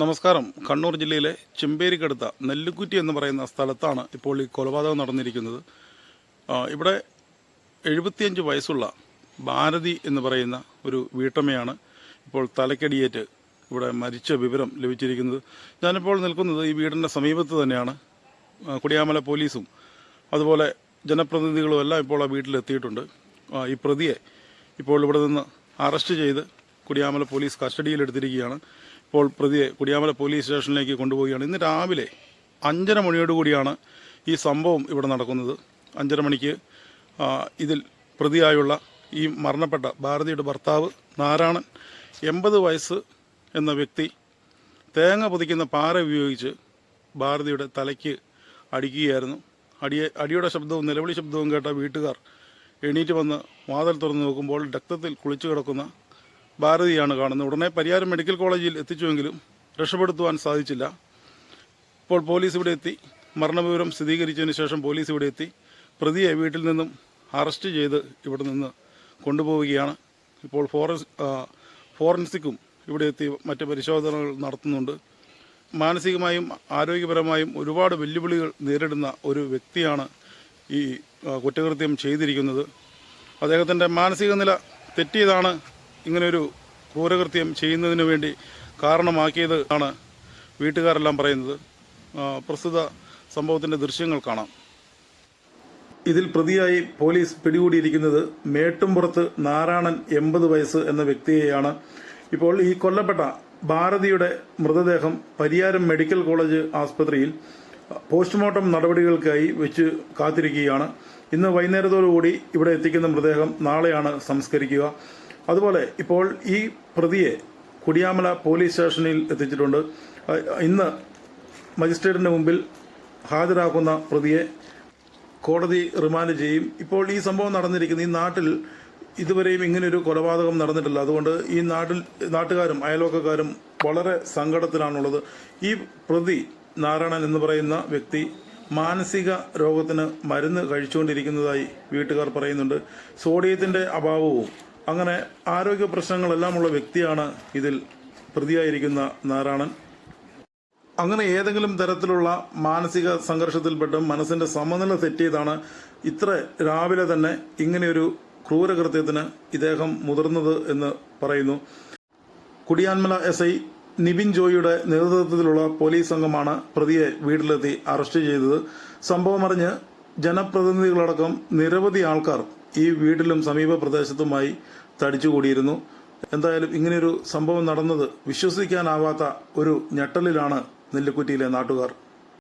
നമസ്കാരം. കണ്ണൂർ ജില്ലയിലെ ചെമ്പേരിക്കടുത്ത നെല്ലുകുറ്റി എന്ന് പറയുന്ന സ്ഥലത്താണ് ഇപ്പോൾ ഈ കൊലപാതകം നടന്നിരിക്കുന്നത്. ഇവിടെ എഴുപത്തിയഞ്ച് വയസ്സുള്ള ഭാരതി എന്ന് പറയുന്ന ഒരു വീട്ടമ്മയാണ് ഇപ്പോൾ തലക്കടിയേറ്റ് ഇവിടെ മരിച്ച വിവരം ലഭിച്ചിരിക്കുന്നത്. ഞാനിപ്പോൾ നിൽക്കുന്നത് ഈ വീടിന്റെ സമീപത്ത് തന്നെയാണ്. കുടിയാമല പോലീസും അതുപോലെ ജനപ്രതിനിധികളും എല്ലാം ഇപ്പോൾ ആ വീട്ടിലെത്തിയിട്ടുണ്ട്. ഈ പ്രതിയെ ഇപ്പോൾ ഇവിടെ നിന്ന് അറസ്റ്റ് ചെയ്ത് കുടിയാമല പോലീസ് കസ്റ്റഡിയിലെടുത്തിരിക്കുകയാണ്. ഇപ്പോൾ പ്രതിയെ കുടിയാമല പോലീസ് സ്റ്റേഷനിലേക്ക് കൊണ്ടുപോവുകയാണ്. ഇന്ന് രാവിലെ അഞ്ചര മണിയോടുകൂടിയാണ് ഈ സംഭവം ഇവിടെ നടക്കുന്നത്. അഞ്ചര മണിക്ക് ഇതിൽ പ്രതിയായുള്ള ഈ മരണപ്പെട്ട ഭാരതിയുടെ ഭർത്താവ് നാരായണൻ എൺപത് വയസ്സ് എന്ന വ്യക്തി തേങ്ങ പൊതിക്കുന്ന പാറ ഉപയോഗിച്ച് ഭാരതിയുടെ തലയ്ക്ക് അടിക്കുകയായിരുന്നു. അടിയെ അടിയുടെ ശബ്ദവും നിലവിളി ശബ്ദവും കേട്ട വീട്ടുകാർ എണീറ്റ് വന്ന് വാതിൽ തുറന്ന് നോക്കുമ്പോൾ രക്തത്തിൽ കുളിച്ചു കിടക്കുന്ന ഭാരതിയാണ് കാണുന്നത്. ഉടനെ പരിയാരം മെഡിക്കൽ കോളേജിൽ എത്തിച്ചുവെങ്കിലും രക്ഷപ്പെടുത്തുവാൻ സാധിച്ചില്ല. ഇപ്പോൾ പോലീസ് ഇവിടെ എത്തി. മരണവിവരം സ്ഥിരീകരിച്ചതിന് ശേഷം പോലീസ് ഇവിടെ എത്തി. പ്രതിയെ വീട്ടിൽ നിന്നും അറസ്റ്റ് ചെയ്ത് ഇവിടെ നിന്ന് കൊണ്ടുപോവുകയാണ്. ഇപ്പോൾ ഫോറൻസ് ഫോറൻസിക്കും ഇവിടെ എത്തി മറ്റ് പരിശോധനകൾ നടത്തുന്നുണ്ട്. മാനസികമായും ആരോഗ്യപരമായും ഒരുപാട് വെല്ലുവിളികൾ നേരിടുന്ന ഒരു വ്യക്തിയാണ് ഈ കുറ്റകൃത്യം ചെയ്തിരിക്കുന്നത്. അദ്ദേഹത്തിന്റെ മാനസിക നില തെറ്റിയതാണ് ഇങ്ങനെയൊരു ക്രൂരകൃത്യം ചെയ്യുന്നതിന് വേണ്ടി കാരണമാക്കിയത് ആണ് വീട്ടുകാരെല്ലാം പറയുന്നത്. പ്രസ്തുത സംഭവത്തിന്റെ ദൃശ്യങ്ങൾ കാണാം. ഇതിൽ പ്രതിയായി പോലീസ് പിടികൂടിയിരിക്കുന്നത് മേട്ടുംപുറത്ത് നാരായണൻ എൺപത് വയസ്സ് എന്ന വ്യക്തിയെയാണ്. ഇപ്പോൾ ഈ കൊല്ലപ്പെട്ട ഭാരതിയുടെ മൃതദേഹം പരിയാരം മെഡിക്കൽ കോളേജ് ആസ്പത്രിയിൽ പോസ്റ്റ്മോർട്ടം നടപടികൾക്കായി വെച്ച് കാത്തിരിക്കുകയാണ്. ഇന്ന് വൈകുന്നേരത്തോടുകൂടി ഇവിടെ എത്തിക്കുന്ന മൃതദേഹം നാളെയാണ് സംസ്കരിക്കുക. അതുപോലെ ഇപ്പോൾ ഈ പ്രതിയെ കുടിയാമല പോലീസ് സ്റ്റേഷനിൽ എത്തിച്ചിട്ടുണ്ട്. ഇന്ന് മജിസ്ട്രേറ്റിന്റെ മുമ്പിൽ ഹാജരാക്കുന്ന പ്രതിയെ കോടതി റിമാൻഡ് ചെയ്യും. ഇപ്പോൾ ഈ സംഭവം നടന്നിരിക്കുന്ന ഈ നാട്ടിൽ ഇതുവരെയും ഇങ്ങനെയൊരു കൊലപാതകം നടന്നിട്ടില്ല. അതുകൊണ്ട് ഈ നാട്ടിൽ നാട്ടുകാരും അയൽവക്കക്കാരും വളരെ സങ്കടത്തിലാണുള്ളത്. ഈ പ്രതി നാരായണൻ എന്ന് പറയുന്ന വ്യക്തി മാനസിക രോഗത്തിന് മരുന്ന് കഴിച്ചുകൊണ്ടിരിക്കുന്നതായി വീട്ടുകാർ പറയുന്നുണ്ട്. സോഡിയത്തിന്റെ അഭാവവും അങ്ങനെ ആരോഗ്യ പ്രശ്നങ്ങളെല്ലാമുള്ള വ്യക്തിയാണ് ഇതിൽ പ്രതിയായിരിക്കുന്ന നാരായണൻ. അങ്ങനെ ഏതെങ്കിലും തരത്തിലുള്ള മാനസിക സംഘർഷത്തിൽപ്പെട്ട് മനസ്സിന്റെ സമനില തെറ്റിയതാണ് ഇത്ര രാവിലെ തന്നെ ഇങ്ങനെയൊരു ക്രൂരകൃത്യത്തിന് ഇദ്ദേഹം മുതിർന്നത് എന്ന് പറയുന്നു. കുടിയാൻമല എസ് ഐ നിബിൻ ജോയിയുടെ നേതൃത്വത്തിലുള്ള പോലീസ് സംഘമാണ് പ്രതിയെ വീട്ടിലെത്തി അറസ്റ്റ് ചെയ്തത്. സംഭവമറിഞ്ഞ് ജനപ്രതിനിധികളടക്കം നിരവധി ആൾക്കാർ ഈ വീട്ടിലും സമീപ പ്രദേശത്തുമായി തടിച്ചുകൂടിയിരുന്നു. എന്തായാലും ഇങ്ങനെയൊരു സംഭവം നടന്നത് വിശ്വസിക്കാനാവാത്ത ഒരു ഞെട്ടലിലാണ് നെല്ലിക്കുറ്റിയിലെ നാട്ടുകാർ.